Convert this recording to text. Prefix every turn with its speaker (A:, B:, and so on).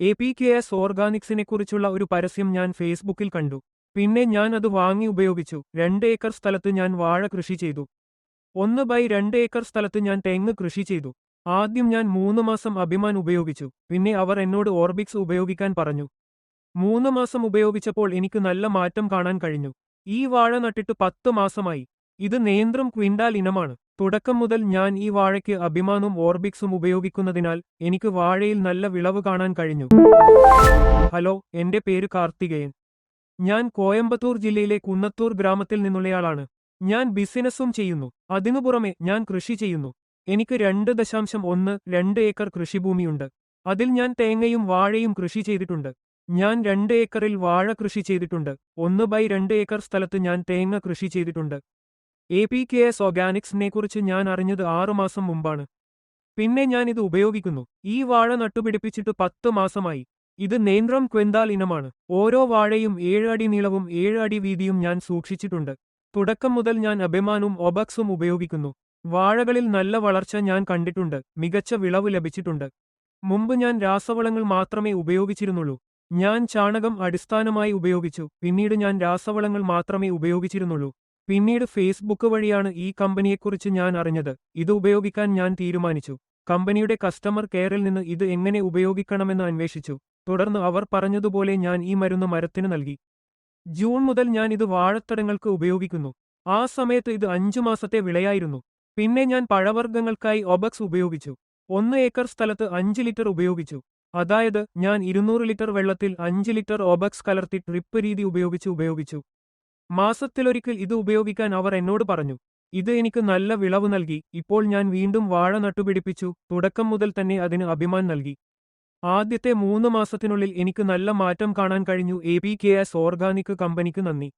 A: A P K S ഓർഗാനിക്സിനെക്കുറിച്ചുള്ള ഒരു പരസ്യം ഞാൻ ഫേസ്ബുക്കിൽ കണ്ടു. പിന്നെ ഞാൻ അത് വാങ്ങി ഉപയോഗിച്ചു. രണ്ട് ഏക്കർ സ്ഥലത്ത് ഞാൻ വാഴ കൃഷി ചെയ്തു. ഒന്ന് ബൈ രണ്ട് ഏക്കർ സ്ഥലത്ത് ഞാൻ തെങ്ങ് കൃഷി ചെയ്തു. ആദ്യം ഞാൻ മൂന്ന് മാസം അഭിമാൻ ഉപയോഗിച്ചു. പിന്നെ അവർ എന്നോട് ഓർബിക്സ് ഉപയോഗിക്കാൻ പറഞ്ഞു. മൂന്ന് മാസം ഉപയോഗിച്ചപ്പോൾ എനിക്ക് നല്ല മാറ്റം കാണാൻ കഴിഞ്ഞു. ഈ വാഴ നട്ടിട്ട് പത്ത് മാസമായി. ഇത് നേന്ത്രം ക്വിൻഡാൽ ഇനമാണ്. തുടക്കം മുതൽ ഞാൻ ഈ വാഴയ്ക്ക് അഭിമാനും ഓർബിക്സും ഉപയോഗിക്കുന്നതിനാൽ എനിക്ക് വാഴയിൽ നല്ല വിളവ് കാണാൻ കഴിഞ്ഞു. ഹലോ എന്റെ പേര് കാർത്തികേയൻ. ഞാൻ കോയമ്പത്തൂർ ജില്ലയിലെ കുന്നത്തൂർ ഗ്രാമത്തിൽ നിന്നുള്ളയാളാണ്. ഞാൻ ബിസിനസ്സും ചെയ്യുന്നു. അതിനു പുറമെ ഞാൻ കൃഷി ചെയ്യുന്നു. എനിക്ക് രണ്ട് ദശാംശം ഒന്ന് രണ്ട് ഏക്കർ കൃഷിഭൂമിയുണ്ട്. അതിൽ ഞാൻ തേങ്ങയും വാഴയും കൃഷി ചെയ്തിട്ടുണ്ട്. ഞാൻ രണ്ട് ഏക്കറിൽ വാഴ കൃഷി ചെയ്തിട്ടുണ്ട്. ഒന്ന് ബൈ രണ്ട് ഏക്കർ സ്ഥലത്ത് ഞാൻ തേങ്ങ കൃഷി ചെയ്തിട്ടുണ്ട്. എ പി കെ എസ് ഓർഗാനിക്സിനെക്കുറിച്ച് ഞാൻ അറിഞ്ഞത് ആറുമാസം മുമ്പാണ്. പിന്നെ ഞാൻ ഇത് ഉപയോഗിക്കുന്നു. ഈ വാഴ നട്ടുപിടിപ്പിച്ചിട്ട് പത്ത് മാസമായി. ഇത് നേന്ത്രം ക്വെന്താൽ ഇനമാണ്. ഓരോ വാഴയും ഏഴ് അടി നീളവും ഏഴ് അടി വീതിയും ഞാൻ സൂക്ഷിച്ചിട്ടുണ്ട്. തുടക്കം മുതൽ ഞാൻ അഭിമാനും ഒബക്സും ഉപയോഗിക്കുന്നു. വാഴകളിൽ നല്ല വളർച്ച ഞാൻ കണ്ടിട്ടുണ്ട്. മികച്ച വിളവ് ലഭിച്ചിട്ടുണ്ട്. മുമ്പ് ഞാൻ രാസവളങ്ങൾ മാത്രമേ ഉപയോഗിച്ചിരുന്നുള്ളൂ. ഞാൻ ചാണകം അടിസ്ഥാനമായി ഉപയോഗിച്ചു. പിന്നീട് ഞാൻ രാസവളങ്ങൾ മാത്രമേ ഉപയോഗിച്ചിരുന്നുള്ളൂ. പിന്നീട് ഫേസ്ബുക്ക് വഴിയാണ് ഈ കമ്പനിയെക്കുറിച്ച് ഞാൻ അറിഞ്ഞത്. ഇത് ഉപയോഗിക്കാൻ ഞാൻ തീരുമാനിച്ചു. കമ്പനിയുടെ കസ്റ്റമർ കെയറിൽ നിന്ന് ഇത് എങ്ങനെ ഉപയോഗിക്കണമെന്ന് അന്വേഷിച്ചു. തുടർന്ന് അവർ പറഞ്ഞതുപോലെ ഞാൻ ഈ മരുന്ന് മരത്തിന് നൽകി. ജൂൺ മുതൽ ഞാൻ ഇത് വാഴത്തടങ്ങൾക്ക് ഉപയോഗിക്കുന്നു. ആ സമയത്ത് ഇത് അഞ്ചു മാസത്തെ വിളയായിരുന്നു. പിന്നെ ഞാൻ പഴവർഗങ്ങൾക്കായി ഒബക്സ് ഉപയോഗിച്ചു. ഒന്ന് ഏക്കർ സ്ഥലത്ത് അഞ്ച് ലിറ്റർ ഉപയോഗിച്ചു. അതായത് ഞാൻ ഇരുന്നൂറ് ലിറ്റർ വെള്ളത്തിൽ അഞ്ച് ലിറ്റർ ഒബക്സ് കലർത്തി ട്രിപ്പ് രീതി ഉപയോഗിച്ച് ഉപയോഗിച്ചു. മാസത്തിലൊരിക്കൽ ഇത് ഉപയോഗിക്കാൻ അവർ എന്നോട് പറഞ്ഞു. ഇത് എനിക്ക് നല്ല വിളവ് നൽകി. ഇപ്പോൾ ഞാൻ വീണ്ടും വാഴ നട്ടുപിടിപ്പിച്ചു. തുടക്കം മുതൽ തന്നെ അതിന് അഭിമാൻ നൽകി. ആദ്യത്തെ മൂന്ന് മാസത്തിനുള്ളിൽ എനിക്ക് നല്ല മാറ്റം കാണാൻ കഴിഞ്ഞു. A P K S organic കമ്പനിക്ക് നന്ദി.